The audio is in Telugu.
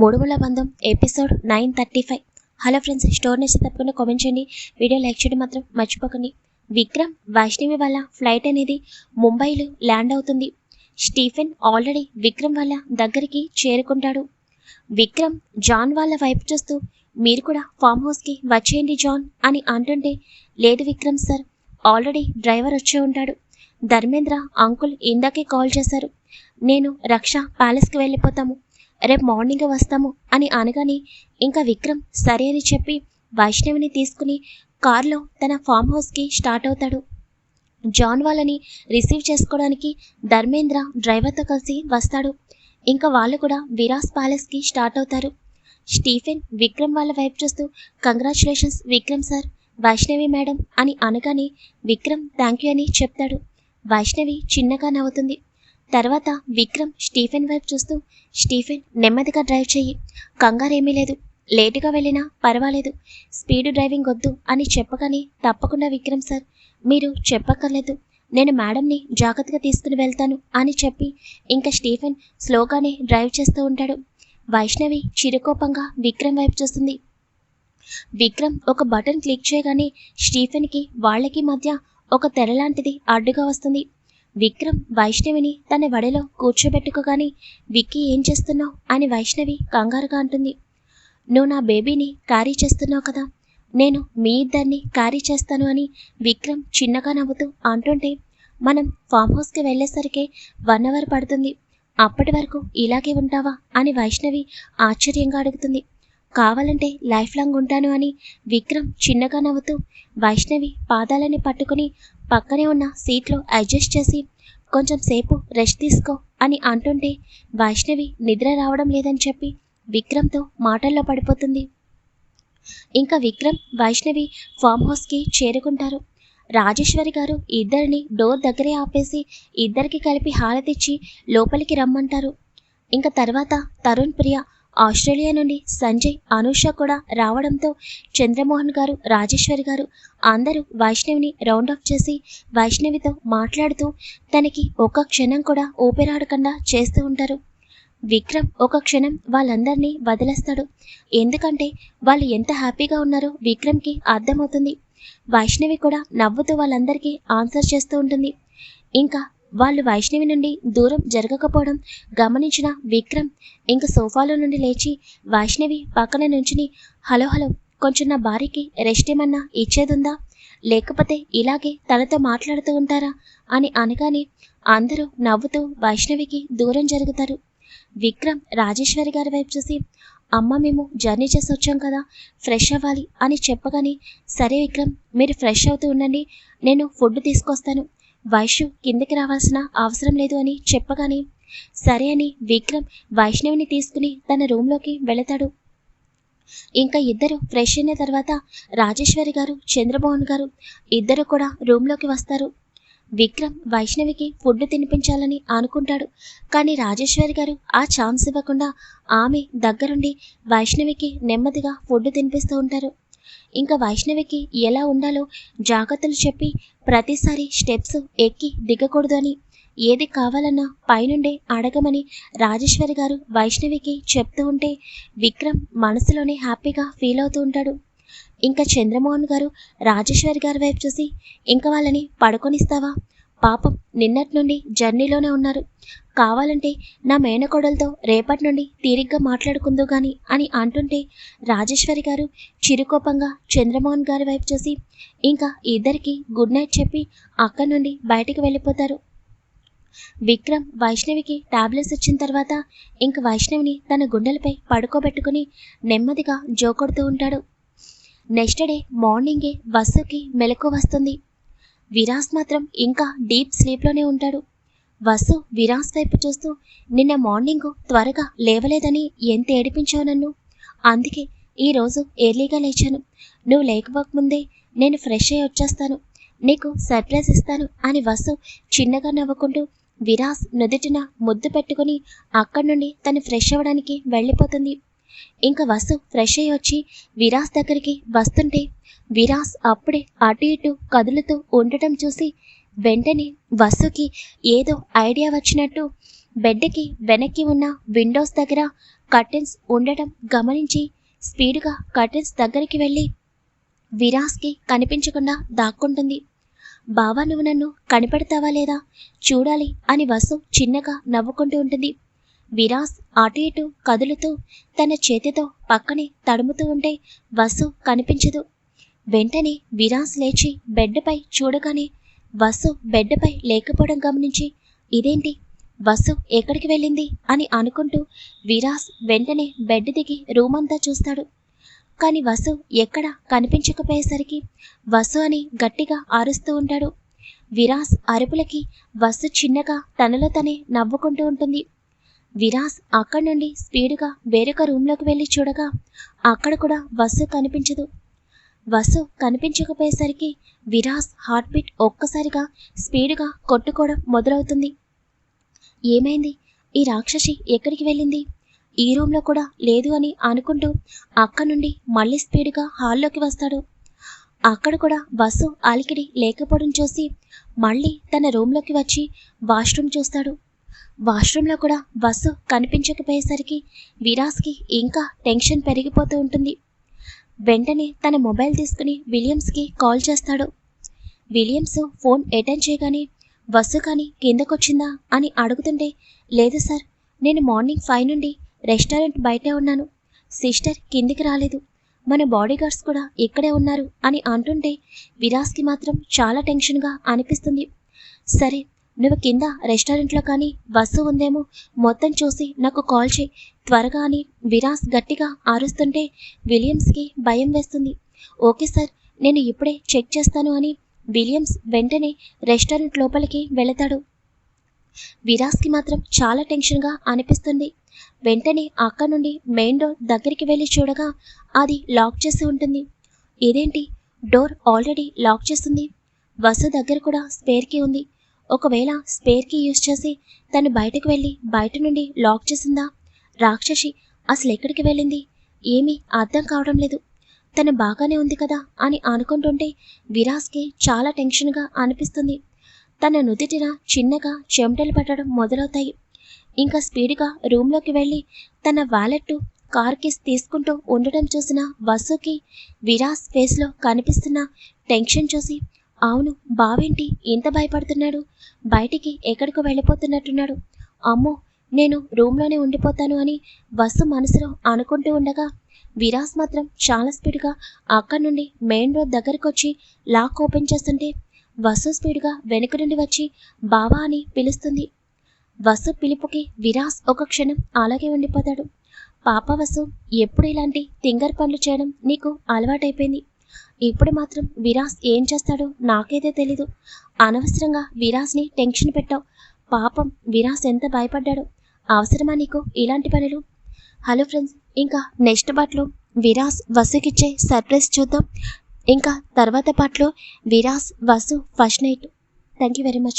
మూడుముల బంధం episode nine thirty five. Hello friends store నుంచి తప్పకుండా కామెంట్ చేయండి. వీడియో లైక్ చేయడం మాత్రం మర్చిపోకండి. విక్రమ్ వైష్ణవి వాళ్ళ ఫ్లైట్ అనేది ముంబైలో ల్యాండ్ అవుతుంది. స్టీఫెన్ ఆల్రెడీ విక్రమ్ వాళ్ళ దగ్గరికి చేరుకుంటాడు. విక్రమ్ జాన్ వాళ్ళ వైపు చూస్తూ మీరు కూడా ఫామ్ హౌస్కి వచ్చేయండి జాన్ అని అంటుంటే లేదు విక్రమ్ సార్ ఆల్రెడీ డ్రైవర్ వచ్చే ఉంటాడు. ధర్మేంద్ర అంకుల్ ఇందాకే కాల్ చేశారు. నేను రక్ష ప్యాలెస్కి వెళ్ళిపోతాము. రేపు మార్నింగ్ వస్తాము అని అనగానే ఇంకా విక్రమ్ సరే అని చెప్పి వైష్ణవిని తీసుకుని కారులో తన ఫామ్ హౌస్కి స్టార్ట్ అవుతాడు. జాన్ వాళ్ళని రిసీవ్ చేసుకోవడానికి ధర్మేంద్ర డ్రైవర్తో కలిసి వస్తాడు. ఇంకా వాళ్ళు కూడా విరాస్ ప్యాలెస్కి స్టార్ట్ అవుతారు. స్టీఫెన్ విక్రమ్ వాళ్ళ వైపు చూస్తూ congratulations Vikram sir Vaishnavi madam అని అనగానే విక్రమ్ థ్యాంక్ యూ అని చెప్తాడు. వైష్ణవి చిన్నగా నవ్వుతుంది. తర్వాత విక్రమ్ స్టీఫెన్ వైపు చూస్తూ స్టీఫెన్ నెమ్మదిగా డ్రైవ్ చెయ్యి. కంగారేమీ లేదు. లేటుగా వెళ్ళినా పర్వాలేదు. స్పీడ్ డ్రైవింగ్ వద్దు అని చెప్పగానే తప్పకుండా విక్రమ్ సార్ మీరు చెప్పక్కర్లేదు. నేను మేడంని జాగ్రత్తగా తీసుకుని వెళ్తాను అని చెప్పి ఇంకా స్టీఫెన్ స్లోగానే డ్రైవ్ చేస్తూ ఉంటాడు. వైష్ణవి చిరుకోపంగా విక్రమ్ వైపు చూస్తుంది. విక్రమ్ ఒక బటన్ క్లిక్ చేయగానే స్టీఫెన్కి వాళ్ళకి మధ్య ఒక తెర లాంటిది అడ్డుగా వస్తుంది. విక్రమ్ వైష్ణవిని తన వడలో కూర్చోబెట్టుకోగాని విక్కీ ఏం చేస్తున్నావు? అని వైష్ణవి కంగారుగా అంటుంది. నువ్వు నా బేబీని క్యారీ చేస్తున్నావు కదా. నేను మీ ఇద్దరిని క్యారీ చేస్తాను అని విక్రమ్ చిన్నగా నవ్వుతూ అంటుంటే మనం ఫామ్ హౌస్కి వెళ్ళేసరికి వన్ అవర్ పడుతుంది. అప్పటి వరకు ఇలాగే ఉంటావా? అని వైష్ణవి ఆశ్చర్యంగా అడుగుతుంది. కావాలంటే లైఫ్ లాంగ్ ఉంటాను అని విక్రమ్ చిన్నగా నవ్వుతూ వైష్ణవి పాదాలని పట్టుకుని పక్కనే ఉన్న సీట్లో అడ్జస్ట్ చేసి కొంచెం సేపు రెస్ట్ తీసుకో అని అంటుంటే వైష్ణవి నిద్ర రావడం లేదని చెప్పి విక్రమ్తో మాటల్లో పడిపోతుంది. ఇంకా విక్రమ్ వైష్ణవి ఫామ్ హౌస్కి చేరుకుంటారు. రాజేశ్వరి గారు ఇద్దరిని డోర్ దగ్గరే ఆపేసి ఇద్దరికి కలిపి హారతిచ్చి లోపలికి రమ్మంటారు. ఇంకా తర్వాత తరుణ్ ప్రియ ఆస్ట్రేలియా నుండి సంజయ్ అనూష కూడా రావడంతో చంద్రమోహన్ గారు రాజేశ్వరి గారు అందరూ వైష్ణవిని రౌండ్ ఆఫ్ చేసి వైష్ణవితో మాట్లాడుతూ తనకి ఒక క్షణం కూడా ఊపిరాడకుండా చేస్తూ ఉంటారు. విక్రమ్ ఒక క్షణం వాళ్ళందరినీ వదిలేస్తాడు. ఎందుకంటే వాళ్ళు ఎంత హ్యాపీగా ఉన్నారో విక్రమ్కి అర్థమవుతుంది. వైష్ణవి కూడా నవ్వుతూ వాళ్ళందరికీ ఆన్సర్ చేస్తూ ఉంటుంది. ఇంకా వాళ్ళు వైష్ణవి నుండి దూరం జరగకపోవడం గమనించిన విక్రమ్ ఇంక సోఫాలో నుండి లేచి వైష్ణవి పక్కన నుంచుని హలో హలో కొంచెం నా భార్యకి రెస్ట్ ఏమన్నా ఇచ్చేదుందా? లేకపోతే ఇలాగే తనతో మాట్లాడుతూ ఉంటారా? అని అనగానే అందరూ నవ్వుతూ వైష్ణవికి దూరం జరుగుతారు. విక్రమ్ రాజేశ్వరి గారి వైపు చూసి అమ్మ మేము జర్నీ చేసి వచ్చాం కదా ఫ్రెష్ అవ్వాలి అని చెప్పగానే సరే విక్రమ్ మీరు ఫ్రెష్ అవుతూ ఉండండి నేను ఫుడ్ తీసుకొస్తాను వైష్ణు కిందకి రావాల్సిన అవసరం లేదు అని చెప్పగానే సరే అని విక్రమ్ వైష్ణవిని తీసుకుని తన రూమ్లోకి వెళతాడు. ఇంకా ఇద్దరు ఫ్రెష్ అయిన తర్వాత రాజేశ్వరి గారు చంద్రమోహన్ గారు ఇద్దరు కూడా రూమ్లోకి వస్తారు. విక్రమ్ వైష్ణవికి ఫుడ్ తినిపించాలని అనుకుంటాడు. కానీ రాజేశ్వరి గారు ఆ ఛాన్స్ ఇవ్వకుండా ఆమె దగ్గరుండి వైష్ణవికి నెమ్మదిగా ఫుడ్ తినిపిస్తూ ఉంటారు. ఇంకా వైష్ణవికి ఎలా ఉండాలో జాగ్రత్తలు చెప్పి ప్రతిసారి స్టెప్స్ ఎక్కి దిగకూడదు అని ఏది కావాలన్నా పైనుండే అడగమని రాజేశ్వరి గారు వైష్ణవికి చెప్తూ ఉంటే విక్రమ్ మనసులోనే హ్యాపీగా ఫీల్ అవుతూ ఉంటాడు. ఇంకా చంద్రమోహన్ గారు రాజేశ్వరి గారి వైపు చూసి ఇంకా వాళ్ళని పడుకొనిస్తావా? పాపం నిన్నటి నుండి జర్నీలోనే ఉన్నారు. కావాలంటే నా మేనకోడలతో రేపటి నుండి తీరిగ్గా మాట్లాడుకుందో గాని అని అంటుంటే రాజేశ్వరి గారు చిరుకోపంగా చంద్రమోహన్ గారి వైపు చూసి ఇంకా ఇద్దరికి గుడ్ నైట్ చెప్పి అక్కడి నుండి బయటికి వెళ్ళిపోతారు. విక్రమ్ వైష్ణవికి టాబ్లెట్స్ ఇచ్చిన తర్వాత ఇంక వైష్ణవిని తన గుండెలపై పడుకోబెట్టుకుని నెమ్మదిగా జోకొడుతూ ఉంటాడు. నెక్స్ట్ డే మార్నింగే బస్సుకి మెలకు వస్తుంది. విరాస్ మాత్రం ఇంకా డీప్ స్లీప్లోనే ఉంటాడు. వసు విరాస్ వైపు చూస్తూ నిన్న మార్నింగ్ త్వరగా లేవలేదని ఎంత ఏడిపించావు నన్ను? అందుకే ఈరోజు ఎర్లీగా లేచాను. నువ్వు లేకపోకముందే నేను ఫ్రెష్ అయ్యి వచ్చేస్తాను. నీకు సర్ప్రైజ్ ఇస్తాను అని వసు చిన్నగా నవ్వుకుంటూ విరాస్ నుదుటిన ముద్దు పెట్టుకుని అక్కడి నుండి తను ఫ్రెష్ అవ్వడానికి వెళ్ళిపోతుంది. ఇంకా వసు ఫ్రెష్ అయ్యి వచ్చి విరాస్ దగ్గరికి వస్తుంటే విరాస్ అప్పుడే అటు ఇటు కదులుతూ ఉండటం చూసి వెంటనే వసుకి ఏదో ఐడియా వచ్చినట్టు బెడ్కి వెనక్కి ఉన్న విండోస్ దగ్గర కర్టెన్స్ ఉండటం గమనించి స్పీడ్గా కర్టెన్స్ దగ్గరికి వెళ్ళి విరాస్కి కనిపించకుండా దాక్కుంటుంది. బావా నువ్వు నన్ను కనిపెడతావా లేదా? చూడాలి అని వసు చిన్నగా నవ్వుకుంటూ ఉంటుంది. విరాస్ అటు ఇటు కదులుతూ తన చేతితో పక్కనే తడుముతూ ఉంటే వసు కనిపించదు. వెంటనే విరాస్ లేచి బెడ్పై చూడగానే వసు బెడ్పై లేకపోవడం గమనించి ఇదేంటి? వసు ఎక్కడికి వెళ్ళింది? అని అనుకుంటూ విరాస్ వెంటనే బెడ్ దిగి రూమ్ అంతా చూస్తాడు. కానీ వసు ఎక్కడ కనిపించకపోయేసరికి వసు అని గట్టిగా అరుస్తూ ఉంటాడు. విరాస్ అరుపులకి వసు చిన్నగా తనలో తనే నవ్వుకుంటూ ఉంటుంది. విరాస్ అక్కడి నుండి స్పీడుగా వేరొక రూమ్లోకి వెళ్ళి చూడగా అక్కడ కూడా వసు కనిపించదు. వసు కనిపించకపోయేసరికి విరాస్ హార్ట్ బీట్ ఒక్కసారిగా స్పీడుగా కొట్టుకోవడం మొదలవుతుంది. ఏమైంది? ఈ రాక్షసి ఎక్కడికి వెళ్ళింది? ఈ రూమ్లో కూడా లేదు అని అనుకుంటూ అక్క నుండి మళ్ళీ స్పీడ్గా హాల్లోకి వస్తాడు. అక్కడ కూడా వసు అలికిడి లేకపోవడం చూసి మళ్ళీ తన రూమ్లోకి వచ్చి వాష్రూమ్ చూస్తాడు. వాష్రూమ్లో కూడా బస్సు కనిపించకపోయేసరికి విరాస్కి ఇంకా టెన్షన్ పెరిగిపోతూ ఉంటుంది. వెంటనే తన మొబైల్ తీసుకుని విలియమ్స్కి కాల్ చేస్తాడు. విలియమ్స్ ఫోన్ అటెండ్ చేయగానే బస్సు కానీ కిందకొచ్చిందా? అని అడుగుతుంటే లేదు సార్ నేను మార్నింగ్ ఫైవ్ నుండి రెస్టారెంట్ బయటే ఉన్నాను. సిస్టర్ కిందికి రాలేదు. మన బాడీగార్డ్స్ కూడా ఇక్కడే ఉన్నారు అని అంటుంటే విరాస్కి మాత్రం చాలా టెన్షన్గా అనిపిస్తుంది. సరే నువ్వు కింద రెస్టారెంట్లో కానీ బస్సు ఉందేమో మొత్తం చూసి నాకు కాల్ చేయి. త్వరగా అని విరాస్ గట్టిగా ఆరుస్తుంటే విలియమ్స్కి భయం వేస్తుంది. ఓకే సార్ నేను ఇప్పుడే చెక్ చేస్తాను అని విలియమ్స్ వెంటనే రెస్టారెంట్ లోపలికి వెళతాడు. విరాస్కి మాత్రం చాలా టెన్షన్గా అనిపిస్తుంది. వెంటనే అక్క నుండి మెయిన్ డోర్ దగ్గరికి వెళ్ళి చూడగా అది లాక్ చేసి ఉంటుంది. ఇదేంటి? డోర్ ఆల్రెడీ లాక్ చేస్తుంది. వసు దగ్గర కూడా స్పేర్కి ఉంది. ఒకవేళ స్పేర్ కీ యూజ్ చేసి తను బయటకు వెళ్ళి బయట నుండి లాక్ చేసిందా? రాక్షసి అసలు ఎక్కడికి వెళ్ళింది? ఏమీ అర్థం కావడం లేదు. తను బాగానే ఉంది కదా అని అనుకుంటుంటే విరాస్కి చాలా టెన్షన్గా అనిపిస్తుంది. తన నుదిటిన చిన్నగా చెమటలు పట్టడం మొదలవుతాయి. ఇంకా స్పీడ్గా రూమ్లోకి వెళ్ళి తన వ్యాలెట్ కార్ కీస్ తీసుకుంటూ ఉండటం చూసిన వసుకి విరాస్ ఫేస్లో కనిపిస్తున్న టెన్షన్ చూసి అవును బావేంటి? ఇంత భయపడుతున్నాడు? బయటికి ఎక్కడికో వెళ్ళిపోతున్నట్టున్నాడు. అమ్మో నేను రూమ్లోనే ఉండిపోతాను అని వసు మనసులో అనుకుంటూ ఉండగా విరాస్ మాత్రం చాలా స్పీడ్గా అక్కడి నుండి మెయిన్ రోడ్ దగ్గరకు వచ్చి లాక్ ఓపెన్ చేస్తుంటే వసు స్పీడ్గా వెనుక నుండి వచ్చి బావా అని పిలుస్తుంది. వసు పిలుపుకి విరాస్ ఒక క్షణం అలాగే ఉండిపోతాడు. పాప వసు ఎప్పుడు ఇలాంటి తింగర్ పనులు చేయడం నీకు అలవాటైపోయింది? ఇప్పుడు మాత్రం విరాస్ ఏం చేస్తాడో నాకైతే తెలీదు. అనవసరంగా విరాస్ని టెన్షన్ పెట్టావు. పాపం విరాస్ ఎంత భయపడ్డాడో. అవసరమా నీకు ఇలాంటి పనులు? హలో ఫ్రెండ్స్ ఇంకా నెక్స్ట్ పార్ట్లో విరాస్ వసుకిచ్చే సర్ప్రైజ్ చూద్దాం. ఇంకా తర్వాత పార్ట్లో Viraj Vasu first night. Thank you very much.